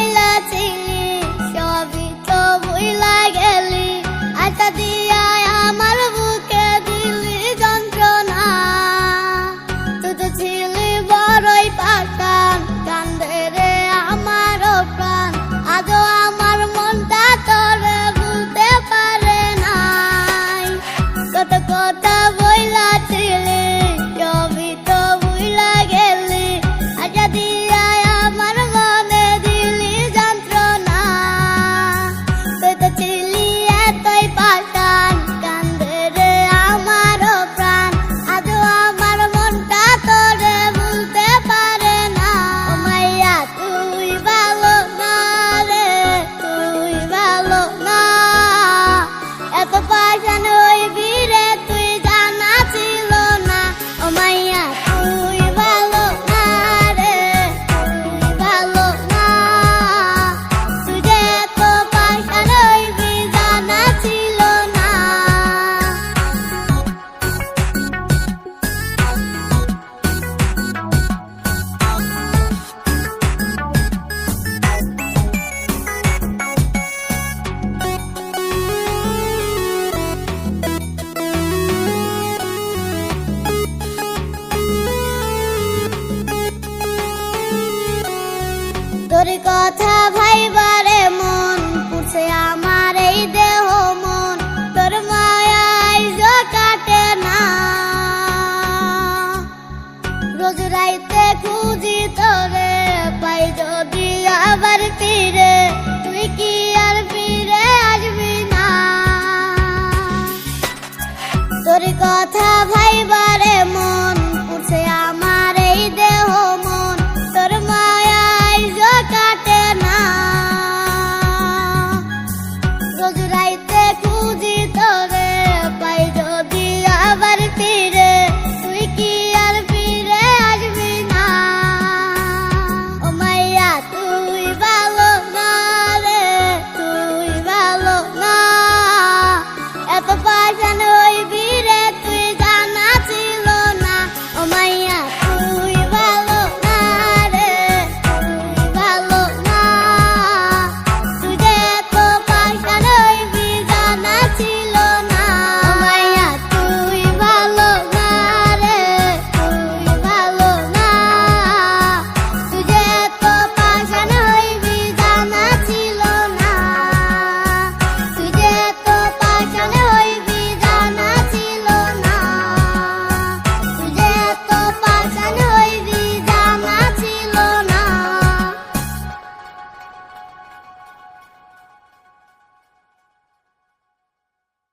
toileting তোর কথা ভাইবারে মন, পুষে আমার এই দেহ মন, তোর মায়ায় কাটে না। রোজ রাইতে খুঁজি তোরে, পাই যদি আবার ফিরে, তুই কি আর ফিরে আসবি না? তোর কথা